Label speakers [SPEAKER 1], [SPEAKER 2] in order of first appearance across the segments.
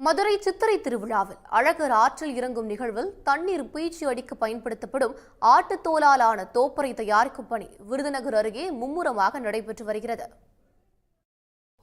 [SPEAKER 1] மதுரை சித்திரை திருவிழாவில் அழகர் ஆற்றில் இறங்கும் நிகழ்வில் தண்ணீர் பீச்சி அடிக்க பயன்படுத்தப்படும் ஆட்டுத்தோலாலான தோப்பரை தயாரிக்கும் பணி விருதுநகர் அருகே மும்முரமாக நடைபெற்று வருகிறது.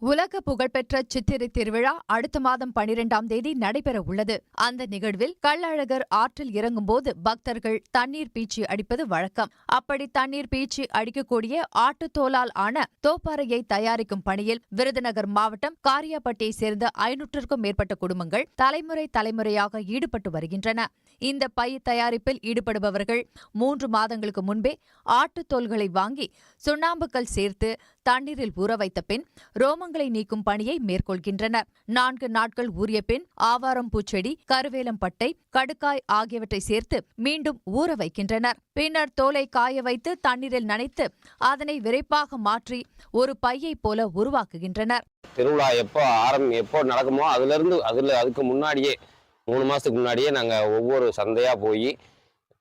[SPEAKER 2] உலக புகழ்பெற்ற சித்திரை திருவிழா அடுத்த மாதம் பனிரெண்டாம் தேதி நடைபெற உள்ளது. அந்த நிகழ்வில் கள்ளழகர் ஆற்றில் இறங்கும்போது பக்தர்கள் தண்ணீர் பீச்சி அடிப்பது வழக்கம். அப்படி தண்ணீர் பீச்சி அடிக்கக்கூடிய ஆட்டுத்தோலால் ஆன தோப்பாறையை தயாரிக்கும் பணியில் விருதுநகர் மாவட்டம் காரியாபட்டியை சேர்ந்த ஐநூற்றுக்கும் மேற்பட்ட குடும்பங்கள் தலைமுறை தலைமுறையாக ஈடுபட்டு வருகின்றன. இந்த பை தயாரிப்பில் ஈடுபடுபவர்கள் மூன்று மாதங்களுக்கு முன்பே ஆட்டுத்தோல்களை வாங்கி சுண்ணாம்புக்கல் சேர்த்து தண்ணீரில் ஊற வைத்த பின் ரோமங் ரோமங்களை நீக்கும் பணியை மேற்கொள்கின்றனர். நான்கு நாட்கள் ஊறிய பின் ஆவாரம் பூச்செடி கருவேலம்பட்டை கடுக்காய் ஆகியவற்றை சேர்த்து மீண்டும் ஊற வைக்கின்றனர். பின்னர் தோலை காய வைத்து தண்ணீரில் நனைத்து அதனை விரைப்பாக மாற்றி ஒரு பையை போல உருவாக்குகின்றனர்.
[SPEAKER 3] திருவிழா எப்போ ஆரம்பி எப்போ நடக்குமோ அதுலேருந்து அதில் அதுக்கு முன்னாடியே மூணு மாதத்துக்கு முன்னாடியே நாங்கள் ஒவ்வொரு சந்தையாக போய்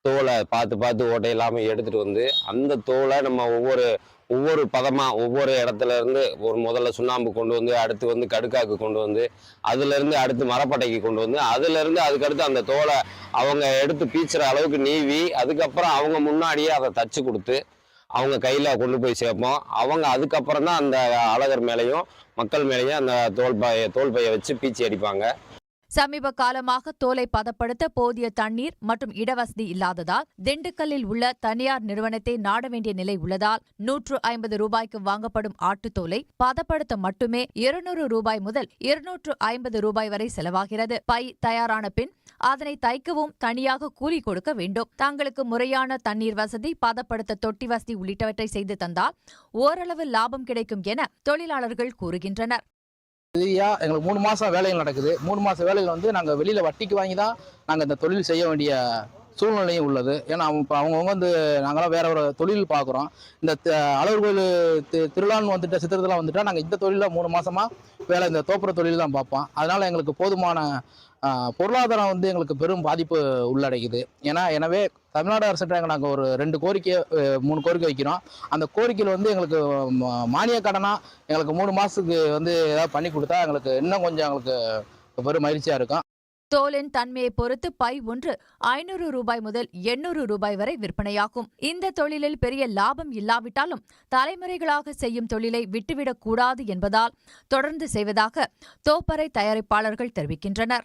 [SPEAKER 3] தோலை பார்த்து பார்த்து ஓட்டை இல்லாமல் எடுத்துகிட்டு வந்து அந்த தோலை நம்ம ஒவ்வொரு ஒவ்வொரு பதமாக ஒவ்வொரு இடத்துல இருந்து ஒரு முதல்ல சுண்ணாம்பு கொண்டு வந்து அடுத்து வந்து கடுக்காக்கு கொண்டு வந்து அதுலேருந்து அடுத்து மரப்பட்டைக்கு கொண்டு வந்து அதுலேருந்து அதுக்கடுத்து அந்த தோலை அவங்க எடுத்து பீச்சுற அளவுக்கு நீவி அதுக்கப்புறம் அவங்க முன்னாடியே அதை தச்சு கொடுத்து அவங்க கையில் கொண்டு போய் சேர்ப்போம். அவங்க அதுக்கப்புறம் தான் அந்த அழகர் மேலேயும் மக்கள் மேலேயும் அந்த தோல் பைய தோல் பையை வச்சு பீச்சி அடிப்பாங்க.
[SPEAKER 2] சமீப காலமாக தோலை பதப்படுத்த போதிய தண்ணீர் மற்றும் இடவசதி இல்லாததால் திண்டுக்கல்லில் உள்ள தனியார் நிறுவனத்தை நாட வேண்டிய நிலை உள்ளதால் நூற்று ஐம்பது ரூபாய்க்கு வாங்கப்படும் ஆட்டுத்தோலை பதப்படுத்த மட்டுமே இருநூறு ரூபாய் முதல் இருநூற்று ஐம்பது ரூபாய் வரை செலவாகிறது. பை தயாரான பின் அதனை தைக்கவும் தனியாக கூலி கொடுக்க வேண்டும். தங்களுக்கு முறையான தண்ணீர் வசதி பதப்படுத்த தொட்டி வசதி உள்ளிட்டவற்றை செய்து தந்தால் ஓரளவு லாபம் கிடைக்கும் என தொழிலாளர்கள் கூறுகின்றனர்.
[SPEAKER 4] ஐயா எங்களுக்கு மூணு மாதம் வேலைகள் நடக்குது. மூணு மாதம் வேலையில் வந்து நாங்கள் வெளியில் வட்டிக்கு வாங்கி தான் நாங்கள் இந்த தொழில் செய்ய வேண்டிய சூழ்நிலையும் உள்ளது. ஏன்னா அவங்க இப்போ அவங்கவுங்க வந்து நாங்களாம் வேற ஒரு தொழில் பார்க்குறோம் இந்த த- அழகர் கோயில் தி- திருவிழான்னு வந்துட்டு சித்திரத்தில் வந்துட்டால் நாங்கள் இந்த தொழிலில் மூணு மாதமாக வேலை இந்த தோப்புற தொழில் தான் பார்ப்போம் அதனால் எங்களுக்கு போதுமான பொருளாதாரம் வந்து எங்களுக்கு பெரும் பாதிப்பு உள்ளடைக்குது. ஏன்னா எனவே தமிழ்நாடு அரசுகிட்ட நாங்கள் ஒரு ரெண்டு கோரிக்கை மூணு கோரிக்கை வைக்கிறோம். அந்த கோரிக்கையில் வந்து எங்களுக்கு மானிய கடனாக எங்களுக்கு மூணு மாதத்துக்கு வந்து ஏதாவது பண்ணி கொடுத்தா எங்களுக்கு இன்னும் கொஞ்சம் எங்களுக்கு பெரும் மகிழ்ச்சியாக இருக்கும்.
[SPEAKER 2] தோலின் தன்மையை பொறுத்து பை ஒன்று ஐநூறு ரூபாய் முதல் எண்ணூறு ரூபாய் வரை விற்பனையாகும். இந்த தொழிலில் பெரிய லாபம் இல்லாவிட்டாலும் தலைமுறைகளாக செய்யும் தொழிலை விட்டுவிடக் கூடாது என்பதால் தொடர்ந்து செய்வதாக தோப்பறை தயாரிப்பாளர்கள் தெரிவிக்கின்றனர்.